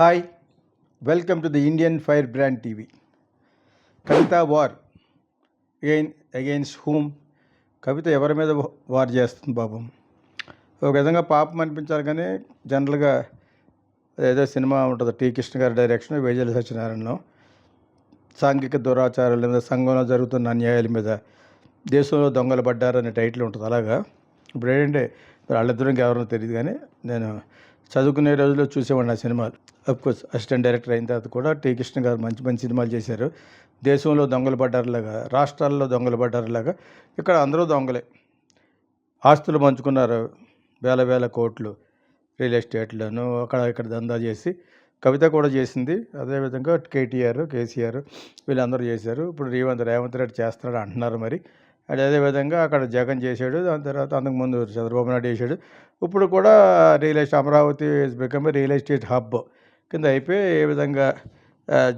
Hi welcome to the Indian fire brand TV Kavitha war again against whom Kavitha ఎవరి మీద war చేస్తుంది పాపం ఒక విధంగా పాపం అనిపించాలి కానీ జనరల్గా ఏదో సినిమా ఉంటుంది టీ. కృష్ణ గారి డైరెక్షన్ వేజల సత్యనారాయణలో. సాంఘిక దురాచారాల మీద సంఘంలో జరుగుతున్న అన్యాయాల మీద దేశంలో దొంగలు పడ్డారనే టైటిల్ ఉంటుంది అలాగా. ఇప్పుడు ఏంటంటే వాళ్ళిద్దరికి ఎవరినో తెలియదు కానీ నేను చదువుకునే రోజుల్లో చూసేవాడిని ఆ సినిమాలు. అఫ్కోర్స్ అసిస్టెంట్ డైరెక్టర్ అయిన తర్వాత కూడా టీ. కృష్ణ గారు మంచి మంచి సినిమాలు చేశారు. దేశంలో దొంగలు పడ్డారులాగా రాష్ట్రాల్లో దొంగలు పడ్డారులాగా ఇక్కడ అందరూ దొంగలే. ఆస్తులు పంచుకున్నారు వేల వేల కోట్లు రియల్ ఎస్టేట్లను అక్కడ ఇక్కడ దందా చేసి. కవిత కూడా చేసింది. అదేవిధంగా కేటీఆర్ కేసీఆర్ వీళ్ళందరూ చేశారు. ఇప్పుడు రేవంత్ రేవంత్ రెడ్డి చేస్తున్నాడు అంటున్నారు మరి. అది అదేవిధంగా అక్కడ జగన్ చేశాడు. దాని తర్వాత అంతకుముందు చంద్రబాబు నాయుడు చేశాడు. ఇప్పుడు కూడా real estate Amaravati become real estate hub కింద అయిపోయి ఏ విధంగా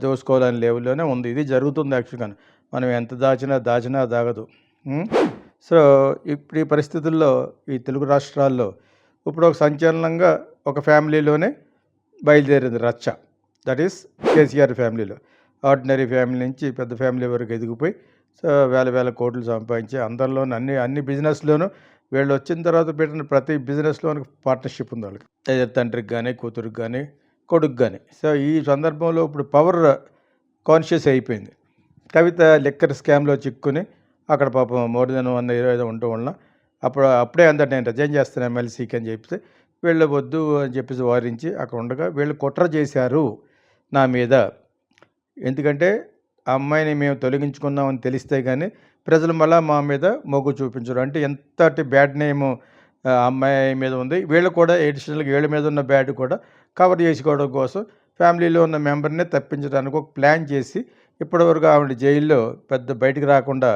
చూసుకోవాలని లెవెల్లోనే ఉంది. ఇది జరుగుతుంది యాక్చువల్గా మనం ఎంత దాచినా దాచినా దాగదు. సో ఇప్పుడు ఈ పరిస్థితుల్లో ఈ తెలుగు రాష్ట్రాల్లో ఇప్పుడు ఒక సంచలనంగా ఒక ఫ్యామిలీలోనే బయలుదేరింది రచ్చ. దట్ ఈస్ కేసీఆర్ ఫ్యామిలీలో. ఆర్డినరీ ఫ్యామిలీ నుంచి పెద్ద ఫ్యామిలీ వరకు ఎదిగిపోయి సో వేల వేల కోట్లు సంపాదించి అందరిలోనూ అన్ని అన్ని బిజినెస్లోనూ వీళ్ళు వచ్చిన తర్వాత పెట్టిన ప్రతి బిజినెస్లోనూ పార్ట్నర్షిప్ ఉంది వాళ్ళకి. తండ్రికి కానీ కూతురికి కానీ కొడుకు కానీ సో ఈ సందర్భంలో ఇప్పుడు పవర్ కాన్షియస్ అయిపోయింది. కవిత లిక్కర్ స్కామ్లో చిక్కుని అక్కడ పాపం మోర్ దెన్ వన్ ఇరవై ఏదో ఉండటం వలన అప్పుడు అప్పుడే అందరు నేను రిజైన్ చేస్తాను ఎమ్మెల్సీకి అని చెప్తే వీళ్ళు వద్దు అని చెప్పేసి వారించి అక్కడ ఉండగా వీళ్ళు కుట్ర చేశారు నా మీద. ఎందుకంటే ఆ అమ్మాయిని మేము తొలగించుకున్నామని తెలిస్తే కానీ ప్రజలు మళ్ళీ మా మీద మొగ్గు చూపించరు. అంటే ఎంతటి బ్యాడ్ నేమ్ అమ్మాయి మీద ఉంది. వీళ్ళు కూడా ఎడిషనల్గా వీళ్ళ మీద ఉన్న బ్యాడ్ కూడా కవర్ చేసుకోవడం కోసం ఫ్యామిలీలో ఉన్న మెంబర్ని తప్పించడానికి ఒక ప్లాన్ చేసి ఇప్పటివరకు ఆవిడ జైల్లో పెద్ద బయటికి రాకుండా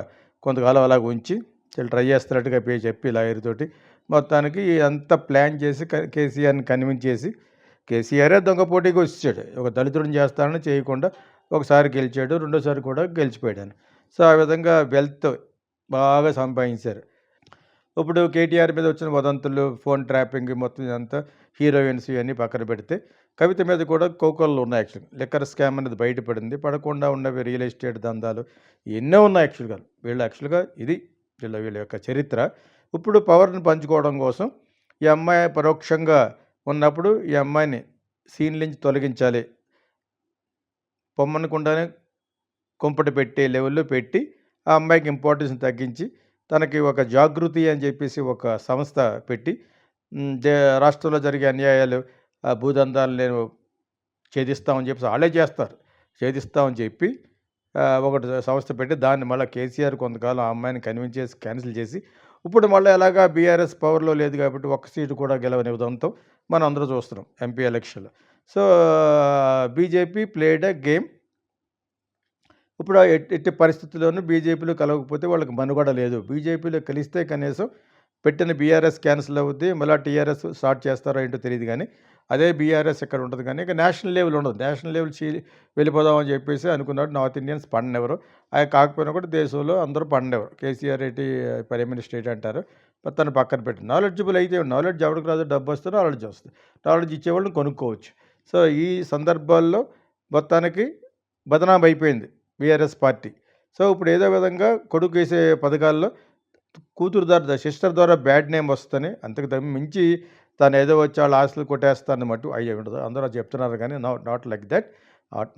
కొంతకాలం అలాగ ఉంచి వీళ్ళు ట్రై చేస్తున్నట్టుగా పే చెప్పి లాయర్ తోటి మొత్తానికి అంతా ప్లాన్ చేసి కేసీఆర్ని కన్విన్స్ చేసి కేసీఆరే దొంగ పోటీకి వచ్చాడు. ఒక దళితుడిని చేస్తానని చేయకుండా ఒకసారి గెలిచాడు రెండోసారి కూడా గెలిచిపోయాడు. సో ఆ విధంగా వెల్త్ బాగా సంపాదించారు. ఇప్పుడు కేటీఆర్ మీద వచ్చిన వదంతులు ఫోన్ ట్రాపింగ్ మొత్తం ఇదంతా హీరోయిన్స్ ఇవన్నీ పక్కన పెడితే కవిత మీద కూడా కోకోళ్ళు ఉన్నాయి యాక్చువల్గా. లిక్కర్ స్కామ్ అనేది బయటపడింది. పడకుండా ఉన్నవి రియల్ ఎస్టేట్ దందాలు ఎన్నో ఉన్నాయి యాక్చువల్గా. వీళ్ళు యాక్చువల్గా ఇది వీళ్ళ వీళ్ళ యొక్క చరిత్ర. ఇప్పుడు పవర్ని పంచుకోవడం కోసం ఈ అమ్మాయి పరోక్షంగా ఉన్నప్పుడు ఈ అమ్మాయిని సీన్ నుంచి తొలగించాలి. పొమ్మనకుండానే కుంపటి పెట్టే లెవెల్లో పెట్టి ఆ అమ్మాయికి ఇంపార్టెన్స్ తగ్గించి తనకి ఒక జాగృతి అని చెప్పేసి ఒక సంస్థ పెట్టి దే రాష్ట్రంలో జరిగే అన్యాయాలు ఆ భూదందాలు నేను ఛేదిస్తామని చెప్పేసి వాళ్ళే చేస్తారు. ఛేదిస్తామని చెప్పి ఒకటి సంస్థ పెట్టి దాన్ని మళ్ళీ కేసీఆర్ కొంతకాలం ఆ అమ్మాయిని కన్విన్స్ చేసి క్యాన్సిల్ చేసి ఇప్పుడు మళ్ళీ ఎలాగా బీఆర్ఎస్ పవర్లో లేదు కాబట్టి ఒక్క సీటు కూడా గెలవని విధంతో మనం అందరూ చూస్తున్నాం ఎంపీ ఎలక్షన్లో. So BJP played a game. ఇప్పుడు ఎట్టి పరిస్థితుల్లోనూ బీజేపీలో కలవకపోతే వాళ్ళకి మనుగడ లేదు. బీజేపీలో కలిస్తే కనీసం పెట్టిన బీఆర్ఎస్ క్యాన్సిల్ అవుద్ది. మళ్ళీ టీఆర్ఎస్ స్టార్ట్ చేస్తారో ఏంటో తెలియదు కానీ అదే బీఆర్ఎస్ ఇక్కడ ఉంటుంది కానీ ఇక నేషనల్ లెవెల్ ఉండదు. నేషనల్ లెవెల్ చీ వెళ్ళిపోదామని చెప్పేసి అనుకున్నాడు నార్త్ ఇండియన్స్ పండెవరు అవి కాకపోయినా కూడా దేశంలో అందరూ పండేవారు కేసీఆర్ రెడ్డి ప్రైమ్ మినిస్టర్ అంటారు? తను పక్కన పెట్టి నాలెడ్జబుల్ అయితే నాలెడ్జ్ ఎవరికి రాదు? డబ్బు వస్తే నాలెడ్జ్ వస్తుంది. నాలెడ్జ్ ఇచ్చేవాళ్ళని కొనుక్కోవచ్చు. సో ఈ సందర్భాల్లో మొత్తానికి బదనాం అయిపోయింది బీఆర్ఎస్ పార్టీ. సో ఇప్పుడు ఏదో విధంగా కొడుకు వేసే పథకాల్లో కూతురు ద్వారా సిస్టర్ ద్వారా బ్యాడ్ నేమ్ వస్తుందని అంతకు తగ్గి మించి తను ఏదో వచ్చి వాళ్ళ ఆస్తులు కొట్టేస్తాను మట్టు అయ్యి ఉండదు. అందరూ చెప్తున్నారు కానీ నాట్ నాట్ లైక్ దట్.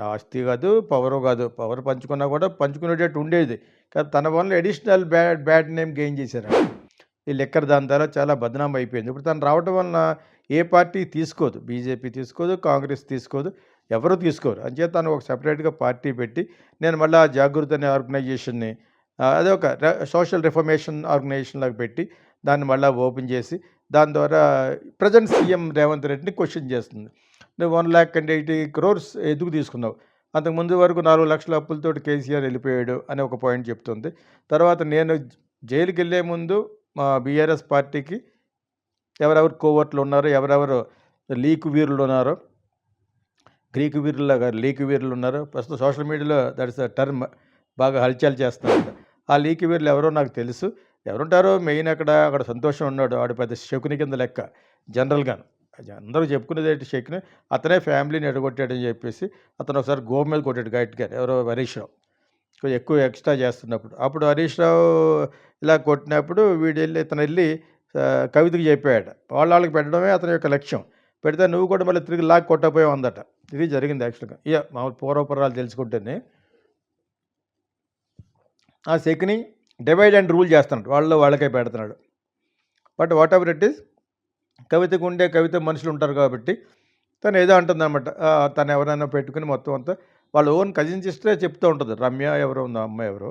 ఆస్తి కాదు పవర్ కాదు. పవర్ పంచుకున్నా కూడా పంచుకునేటట్టు ఉండేది. కానీ తన వల్ల additional bad bad name gain చేశారు. ఈ లెక్కర్ దాని ద్వారా చాలా బదనాం అయిపోయింది ఇప్పుడు తను రావటం వలన ఏ పార్టీ తీసుకోదు బీజేపీ తీసుకోదు కాంగ్రెస్ తీసుకోదు ఎవరు తీసుకోరు. అంచేత తను ఒక సపరేట్గా పార్టీ పెట్టి నేను మళ్ళీ ఆ జాగృతి అనే ఆర్గనైజేషన్ని అదే ఒక సోషల్ రిఫర్మేషన్ ఆర్గనైజేషన్ లాగా పెట్టి దాన్ని మళ్ళీ ఓపెన్ చేసి దాని ద్వారా ప్రజెంట్ సీఎం రేవంత్ రెడ్డిని క్వశ్చన్ చేస్తుంది. నువ్వు one lakh and eighty crores ఎందుకు తీసుకున్నావు? అంతకుముందు వరకు నాలుగు లక్షల అప్పులతోటి కేసీఆర్ వెళ్ళిపోయాడు అని ఒక పాయింట్ చెప్తుంది. తర్వాత నేను జైలుకి వెళ్ళే ముందు మా బీఆర్ఎస్ పార్టీకి ఎవరెవరు కోవర్ట్లు ఉన్నారో ఎవరెవరు లీక్ వీరులు ఉన్నారో గ్రీకు వీరులాగా లీక్ వీరులు ఉన్నారు ప్రస్తుతం సోషల్ మీడియాలో దట్ ఇస్ టర్మ్ బాగా హల్చల్ చేస్తున్నారు ఆ లీక్ వీరులు ఎవరో నాకు తెలుసు. ఎవరుంటారో మెయిన్ అక్కడ అక్కడ సంతోషం ఉన్నాడు. ఆడు పెద్ద శకుని కింద లెక్క జనరల్గా. అందరూ చెప్పుకునేది ఏంటి శకుని? అతనే ఫ్యామిలీని ఎడగొట్టాడని చెప్పేసి అతను ఒకసారి గో మీద కొట్టాడు గట్టిగా ఎవరో హరీష్ రావు. ఎక్కువ ఎక్స్ట్రా చేస్తున్నప్పుడు. అప్పుడు హరీష్ రావు ఇలా కొట్టినప్పుడు వీడు వెళ్ళి ఇతను వెళ్ళి కవితకి చెప్పాడు వాళ్ళ వాళ్ళకి పెట్టడమే అతని యొక్క లక్ష్యం. పెడితే నువ్వు కూడా మళ్ళీ తిరిగి లాక్ కొట్టపోయావు అందట. ఇది జరిగింది యాక్చువల్గా. ఇక మామూలు పూర్వపురాలు తెలుసుకుంటేనే ఆ సెక్ని డివైడ్ అండ్ రూల్ చేస్తున్నాడు. వాళ్ళు వాళ్ళకే పెడుతున్నాడు. But whatever it is కవితకు ఉండే కవిత మనుషులు ఉంటారు కాబట్టి తను ఏదో అంటుందన్నమాట. తను ఎవరైనా పెట్టుకుని మొత్తం అంతా వాళ్ళ ఓన్ కజిన్ సిస్టరే చెప్తూ ఉంటుంది. రమ్య ఎవరో ఉందో అమ్మాయి ఎవరో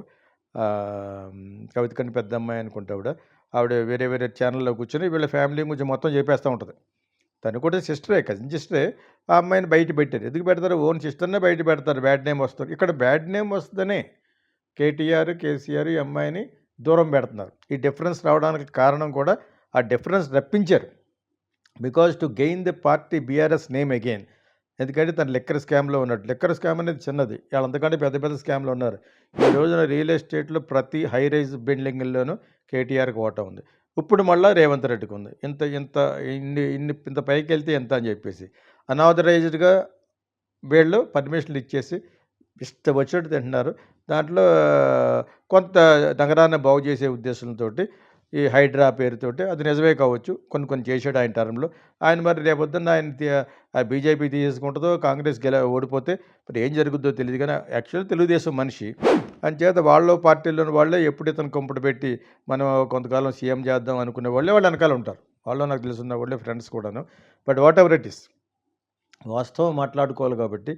కవిత కంటే పెద్ద అమ్మాయి అనుకుంటా కూడా. ఆవిడ వేరే వేరే ఛానల్లో కూర్చొని వీళ్ళ ఫ్యామిలీ గురించి మొత్తం చెప్పేస్తూ ఉంటుంది. తను కూడా సిస్టరే కజిన్ సిస్టరే. ఆ అమ్మాయిని బయట పెట్టారు. ఎందుకు పెడతారు? ఓన్ సిస్టర్నే బయట పెడతారు. బ్యాడ్ నేమ్ వస్తుంది. ఇక్కడ బ్యాడ్ నేమ్ వస్తుందనే కేటీఆర్ కేసీఆర్ ఈ అమ్మాయిని దూరం పెడుతున్నారు. ఈ డిఫరెన్స్ రావడానికి కారణం కూడా ఆ difference రప్పించారు. Because to gain the party BRS name again ఎందుకంటే తను లెక్కర్ స్కామ్లో ఉన్నాడు లెక్కర్ స్కామ్ అనేది చిన్నది. వాళ్ళంతకంటే పెద్ద పెద్ద స్కామ్లో ఉన్నారు. ఈ రోజున రియల్ ఎస్టేట్లో ప్రతి హై రైజ్ బిల్డింగ్ల్లోనూ కేటీఆర్కి ఓటం ఉంది. ఇప్పుడు మళ్ళీ రేవంత్ రెడ్డికి ఉంది. ఇంత ఇంత ఇన్ని ఇన్ని ఇంత పైకి వెళ్తే ఎంత అని చెప్పేసి. అనాథరైజ్డ్గా వీళ్ళు పర్మిషన్లు ఇచ్చేసి ఇష్ట వచ్చినట్టు తింటున్నారు. దాంట్లో కొంత నగరాన్ని బాగు చేసే ఉద్దేశంతో ఈ హైడ్రా పేరుతోటి అది నిజమే కావచ్చు. కొన్ని కొన్ని చేశాడు ఆయన టర్మ్లో. ఆయన మరి రేపొద్దున్న ఆయన బీజేపీ తీసుకుంటుందో కాంగ్రెస్ గెల ఓడిపోతే మరి ఏం జరుగుద్దో తెలియదు కానీ యాక్చువల్లీ తెలుగుదేశం మనిషి. అంచేత వాళ్ళ పార్టీలోని వాళ్ళే ఎప్పుడు ఇతను కంపుడు పెట్టి మనం కొంతకాలం సీఎం చేద్దాం అనుకునే వాళ్ళే వాళ్ళు వెనకాల ఉంటారు. వాళ్ళు నాకు తెలుసున్న వాళ్ళే ఫ్రెండ్స్ కూడాను. But whatever it is. వాస్తవం మాట్లాడుకోవాలి కాబట్టి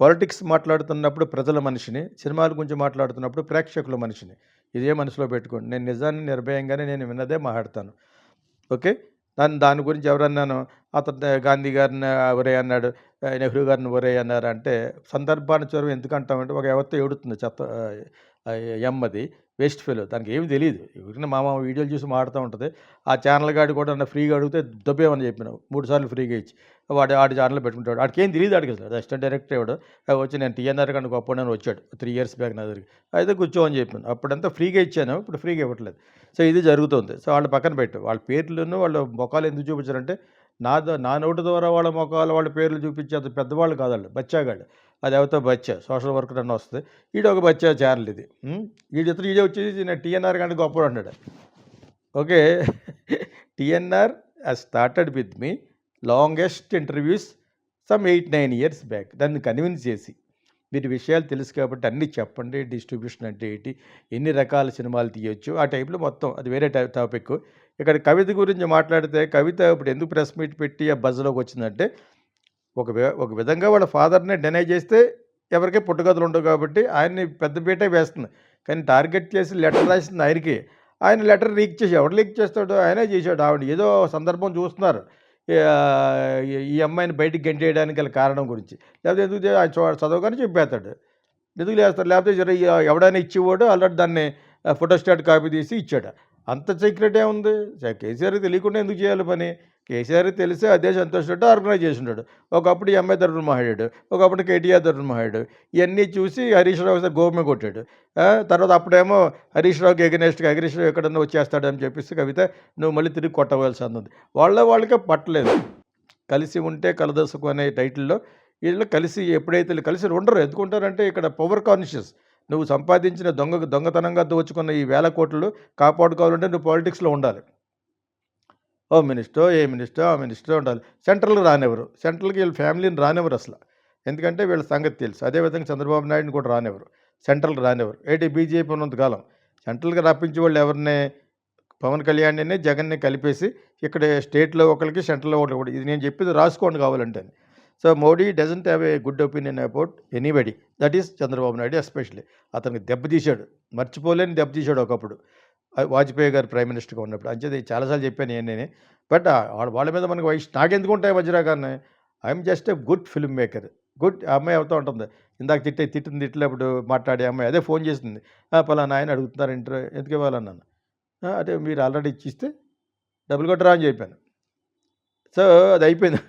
పాలిటిక్స్ మాట్లాడుతున్నప్పుడు ప్రజల మనిషిని సినిమాల గురించి మాట్లాడుతున్నప్పుడు ప్రేక్షకుల మనిషిని. ఇదే మనసులో పెట్టుకోండి. నేను నిజాన్ని నిర్భయంగానే నేను విన్నదే మాట్లాడతాను. ఓకే? దాని దాని గురించి ఎవరన్నాను? అతను గాంధీ గారిని ఒరే అన్నాడు నెహ్రూ గారిని ఒరే అన్నారు అంటే సందర్భాన్ని చొరవ ఎందుకు అంటామంటే ఒక ఎవరితో ఏడుతుంది చెత్త ఎమ్మది వేస్ట్ ఫెలో. దానికి ఏమి తెలియదు ఎవరికైనా మామ వీడియోలు చూసి మాడుతూ ఉంటుంది. ఆ ఛానల్ గాడి కూడా నన్ను ఫ్రీగా అడిగితే దొబ్బేమని చెప్పిన. మూడు సార్లు ఫ్రీగా ఇచ్చి. వాడు ఆడి ఛానల్ పెట్టుకుంటాడు. వాడికి ఏం తెలియదు ఆడికి అసలు. అసిస్టెంట్ డైరెక్టర్ ఎవడు వచ్చి నేను టీఎన్ఆర్ కంటే గొప్ప నేను వచ్చాడు. త్రీ ఇయర్స్ బ్యాక్ నా దగ్గరికి. అయితే కూర్చోమని చెప్పాను. అప్పుడంతా ఫ్రీగా ఇచ్చాను. ఇప్పుడు ఫ్రీగా ఇవ్వట్లేదు. సో ఇది జరుగుతుంది. సో వాళ్ళు పక్కన పెట్టు వాళ్ళ పేర్లను వాళ్ళ ముఖాలు ఎందుకు చూపించారంటే నా ద- నా నోటి ద్వారా వాళ్ళ ముఖాలు వాళ్ళ పేర్లు చూపించే అంత పెద్దవాళ్ళు కాదు వాళ్ళు బచ్చాగాళ్ళు. అది ఎవరితో బచ్చా? సోషల్ వర్కర్ అన్న వస్తుంది. ఈడ ఒక బచ్చా ఛానల్ ఇది. ఈడ ఈడు ఇతను ఈడే వచ్చేసి నేను టీఎన్ఆర్ కంటే గొప్పడు అన్నాడు. Okay. TNR started with me longest interviews some eight nine years back. దాన్ని కన్విన్స్ చేసి మీరు విషయాలు తెలుసు కాబట్టి అన్నీ చెప్పండి డిస్ట్రిబ్యూషన్ అంటే ఏంటి ఎన్ని రకాల సినిమాలు తీయొచ్చు ఆ టైప్లో మొత్తం అది వేరే టై టాపిక్. ఇక్కడ కవిత గురించి మాట్లాడితే కవిత ఇప్పుడు ఎందుకు ప్రెస్ మీట్ పెట్టి ఆ బజ్లోకి వచ్చిందంటే ఒక ఒక విధంగా వాళ్ళ ఫాదర్ని డెనై చేస్తే ఎవరికీ పుట్టుగతులు ఉండవు కాబట్టి ఆయన్ని పెద్ద బీటే వేస్తుంది. కానీ టార్గెట్ చేసి లెటర్ రాసింది ఆయనకి. ఆయన లెటర్ లీక్ చేసి ఎవడు లీక్ చేస్తాడో ఆయనే చేశాడు. ఆవిడ ఏదో సందర్భం చూస్తున్నారు. ఈ, అమ్మాయిని బయటికి గెంటేయడానికి గల కారణం గురించి. లేకపోతే ఎందుకు ఆయన చదవగానే చెప్పేస్తాడు. ఎందుకు లేస్తాడు? లేకపోతే ఎవడైనా ఇచ్చేవాడు ఆల్రెడీ దాన్ని ఫోటోస్టాట్ కాపీ తీసి ఇచ్చాడు. అంత సీక్రెట్ ఏముంది కేసీఆర్ కేసీఆర్కి తెలియకుండా ఎందుకు చేయాలి పని? కేసీఆర్ తెలిసి అదే సంతోషంతో ఆర్గనైజ్ చేసినాడు ఒకప్పుడు ఎంఐ అమ్మాయి తరఫున మాట్లాడాడు ఒకప్పుడు కేటీఆర్ తరఫున మాట్లాడాడు ఇవన్నీ చూసి హరీష్ రావు సార్ గోమే కొట్టాడు. తర్వాత అప్పుడేమో హరీష్ రావుకి ఎగనెస్ట్గా హరీష్ రావు ఎక్కడన్నా వచ్చేస్తాడు అని చెప్పేసి కవిత నువ్వు మళ్ళీ తిరిగి కొట్టవలసి అన్నది. వాళ్ళ వాళ్ళకే పట్టలేదు. కలిసి ఉంటే కలదసుకు అనే టైటిల్లో వీళ్ళు కలిసి ఎప్పుడైతే కలిసి ఉండరు. ఎందుకుంటారంటే ఇక్కడ పవర్ కాన్షియస్. నువ్వు సంపాదించిన దొంగ దొంగతనంగా దోచుకున్న ఈ వేల కోట్లు కాపాడుకోవాలంటే నువ్వు పాలిటిక్స్లో ఉండాలి. ఓ మినిస్టర్ ఏ మినిస్టర్ ఆ మినిస్టర్ ఉండాలి. సెంట్రల్కి రానివ్వరు. సెంట్రల్కి వీళ్ళ ఫ్యామిలీని రానివ్వరు అసలు. ఎందుకంటే వీళ్ళ సంగతి తెలుసు. అదేవిధంగా చంద్రబాబు నాయుడుని కూడా రానివ్వరు. సెంట్రల్కి రానివ్వరు. ఏంటి బీజేపీ ఉన్నంతకాలం సెంట్రల్కి రప్పించే వాళ్ళు ఎవరిని? పవన్ కళ్యాణ్ని జగన్ని కలిపేసి ఇక్కడ స్టేట్లో ఒకరికి సెంట్రల్లో ఒకరికి కూడా. ఇది నేను చెప్పేది రాసుకోండి కావాలంటే so Modi doesn't have a good opinion about anybody. That is Chandrababu Naidu especially. అతనికి దెబ్బతీశాడు మర్చిపోలేని దెబ్బతీశాడు ఒకప్పుడు. వాజ్పేయి గారు ప్రైమ్ మినిస్టర్గా ఉన్నప్పుడు అంచేది చాలాసార్లు చెప్పాను నేను నేనే. బట్ వాళ్ళ మీద మనకు వయసు నాకెందుకు ఉంటాయి వజ్రాగాన్ని I'm just a good film maker. Good ఆ అమ్మాయి అవుతూ ఉంటుంది. ఇందాక తిట్టే తిట్టిన తిట్టినప్పుడు మాట్లాడే అమ్మాయి అదే ఫోన్ చేసింది. పలానా ఆయన అడుగుతున్నారు ఇంటర్ ఎందుకు ఇవ్వాలన్నాను? అంటే అదే మీరు ఆల్రెడీ ఇచ్చిస్తే డబ్బులు కొట్టరా? అని చెప్పాను. సో అది అయిపోయింది.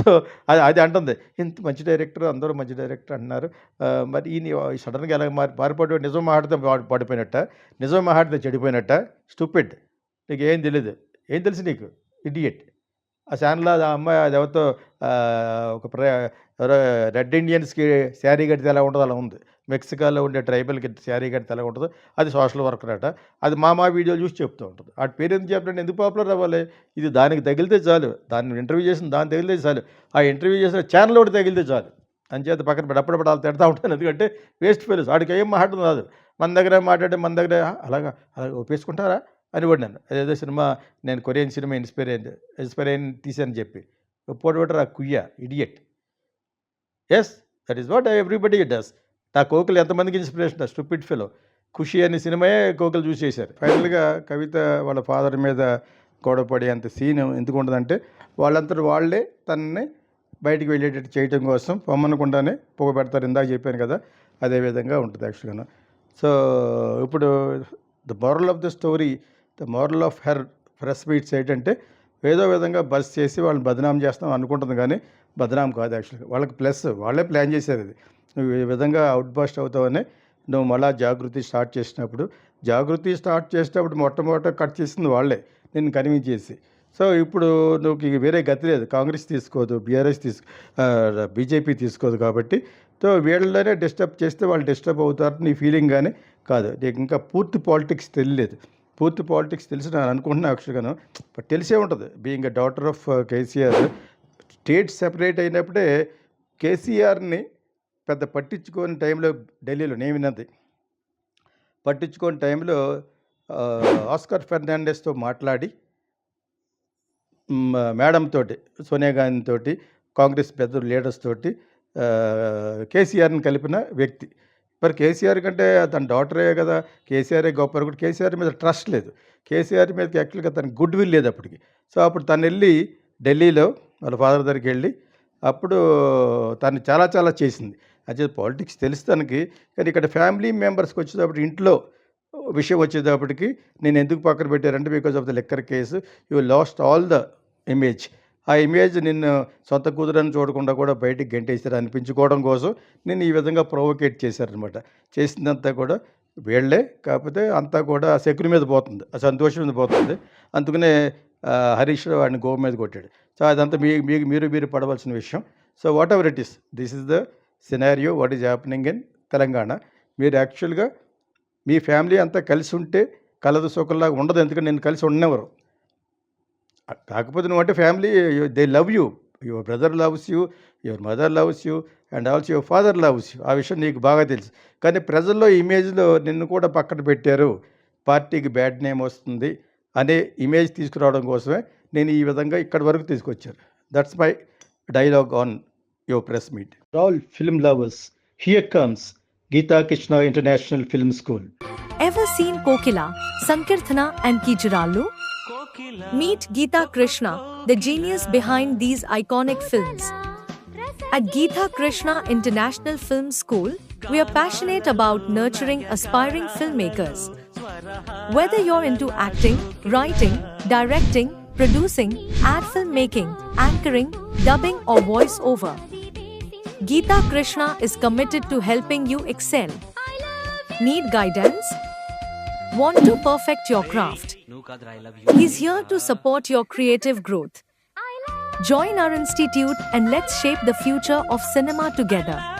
సో అది అది అంటుంది. ఇంత మంచి డైరెక్టర్ అందరూ మంచి డైరెక్టర్ అంటున్నారు. మరి ఈయన సడన్గా ఎలా మారి మారిపోవడం నిజం మాట్లాడితే పడిపోయినట్ట నిజం మాట్లాడితే చెడిపోయినట్ట స్టూపిడ్. నీకు ఏం తెలియదు ఏం తెలుసు నీకు? ఇడియట్. ఆ ఛానల్ ఆ అమ్మాయి అది ఎవరితో ఒక ప్ర ఎవరో రెడ్ ఇండియన్స్కి శారీ కడితే ఎలా ఉంటుందో అలా ఉంది. మెక్సికోలో ఉండే ట్రైబల్కి శారీ కడితే ఎలా ఉంటుందో అది సోషల్ వర్కర్ అట. అది మా మా వీడియోలు చూసి చెప్తూ ఉంటుంది. వాటి పేరు ఎందుకు చెప్పండి ఎందుకు పాపులర్ అవ్వాలి? ఇది దానికి తగిలితే చాలు. దాన్ని ఇంటర్వ్యూ చేసిన దాన్ని తగిలితే చాలు. ఆ ఇంటర్వ్యూ చేసిన ఛానల్ ఒకటి తగిలితే చాలు. అంచేత పక్కన పెట్టి అప్పుడప్పుడు వాళ్ళు తిడతా ఉంటాను ఎందుకంటే వేస్ట్ ఫెయిల్స్ వాడికి ఏం మాట్లాడడం రాదు మన దగ్గర మాట్లాడే మన దగ్గర అలాగా అలాగా ఒప్పేసుకుంటారా? అని పడినాను అదేదో సినిమా నేను కొరియన్ సినిమా ఇన్స్పైర్ అయింది ఇన్స్పైర్ అయిన తీసాను చెప్పి. ఒప్పుడు పెట్టరు ఆ కుయ్య idiot yes that is what everybody does నా కోకిల్ ఎంతమందికి ఇన్స్పిరేషన్ స్టూపిడ్ ఫెలో ఖుషి అనే సినిమాయే కోకిల్ చూసేశారు. ఫైనల్గా కవిత వాళ్ళ ఫాదర్ మీద గొడవపడే అంత సీన్ ఎందుకు ఉండదంటే వాళ్ళంతా వాళ్ళే తనని బయటికి వెళ్ళేటట్టు చేయటం కోసం పొమ్మనకుండానే పొగ పెడతారు ఇందాక చెప్పాను కదా అదే విధంగా ఉంటుంది యాక్చువల్గా సో ఇప్పుడు the moral of the story the moral of her press meets ఏంటంటే ఏదో విధంగా బస్ చేసి వాళ్ళని బదనాం చేస్తాం అనుకుంటుంది కానీ బదనాం కాదు యాక్చువల్గా. వాళ్ళకి ప్లస్ వాళ్ళే ప్లాన్ చేశారు ఇది నువ్వు ఈ విధంగా అవుట్ బాస్ట్ అవుతావని నువ్వు మళ్ళా జాగృతి స్టార్ట్ చేసినప్పుడు జాగృతి స్టార్ట్ చేసేటప్పుడు మొట్టమొదట కట్ చేసింది వాళ్ళే నేను కన్విన్స్ చేసి. సో ఇప్పుడు నువ్వు ఇక వేరే గతి లేదు. కాంగ్రెస్ తీసుకోదు బీఆర్ఎస్ తీసు బీజేపీ తీసుకోదు కాబట్టి సో వీళ్ళనే డిస్టర్బ్ చేస్తే వాళ్ళు డిస్టర్బ్ అవుతారు నీ ఫీలింగ్ కానీ కాదు. నీకు ఇంకా పూర్తి పాలిటిక్స్ తెలియలేదు. పూర్తి పాలిటిక్స్ తెలిసి నేను అనుకుంటున్నా యాక్చువల్గాను బట్ తెలిసే ఉంటుంది. Being a daughter of uh, KCR state separate అయినప్పుడే కేసీఆర్ని పెద్ద పట్టించుకోని టైంలో ఢిల్లీలో నేను విన్నది. పట్టించుకోని టైంలో uh, ఆస్కర్ ఫెర్నాండెస్తో మాట్లాడి మేడం తోటి సోనియా గాంధీ తోటి కాంగ్రెస్ పెద్ద లీడర్స్ తోటి uh, కేసీఆర్ని కలిపిన వ్యక్తి. మరి కేసీఆర్ కంటే తన డాటరే కదా కేసీఆరే గొప్ప కూడా కేసీఆర్ మీద ట్రస్ట్ లేదు. కేసీఆర్ మీద యాక్చువల్గా తన గుడ్ విల్ లేదు అప్పటికి. సో అప్పుడు తను వెళ్ళి ఢిల్లీలో వాళ్ళ ఫాదర్ దగ్గరికి వెళ్ళి అప్పుడు తను చాలా చాలా చేసింది. అదే పాలిటిక్స్ తెలుసు తనకి కానీ ఇక్కడ ఫ్యామిలీ మెంబర్స్కి వచ్చేటప్పుడు ఇంట్లో విషయం వచ్చేటప్పటికి నేను ఎందుకు పక్కన పెట్టారంటే because of the liquor case you lost all the image. ఆ ఇమేజ్ నిన్ను సొంత కూతురని చూడకుండా కూడా బయటికి గంటేసారు అనిపించుకోవడం కోసం నేను ఈ విధంగా ప్రొవోకేట్ చేశారనమాట చేసిందంతా కూడా వీళ్ళే కాకపోతే అంతా కూడా ఆ శకుని మీద పోతుంది ఆ సంతోషం మీద పోతుంది. అందుకనే హరీష్ రావు వాడిని గోవ మీద కొట్టాడు. సో అదంతా మీ మీకు మీరు మీరు పడవలసిన విషయం. So whatever it is this is the scenario what is happening in Telangana. మీరు యాక్చువల్గా మీ ఫ్యామిలీ అంతా కలిసి ఉంటే కలదు సుఖంలాగా ఉండదు ఎందుకంటే నేను కలిసి ఉండేవారు కాకపోతే నువ్వు అంటే family they love you your brother loves you your mother loves you and also your father loves you ఆ విషయం నీకు బాగా తెలుసు. కానీ ప్రజల్లో ఇమేజ్లో నిన్ను కూడా పక్కన పెట్టారు. పార్టీకి బ్యాడ్ నేమ్ వస్తుంది అనే ఇమేజ్ తీసుకురావడం కోసమే నేను ఈ విధంగా ఇక్కడి వరకు తీసుకొచ్చాను. That's my dialogue on your press meet all film lovers here comes Geetha Krishna international film school Ever seen Kokila, Sankirthana, and Kijirallu? Meet Geeta Krishna, the genius behind these iconic films. At Geeta Krishna International Film School, we are passionate about nurturing aspiring filmmakers. Whether you're into acting, writing, directing, producing, ad filmmaking, anchoring, dubbing, or voiceover, Geeta Krishna is committed to helping you excel. Need guidance? Want to perfect your craft? He's here to support your creative growth. Join our institute and let's shape the future of cinema together.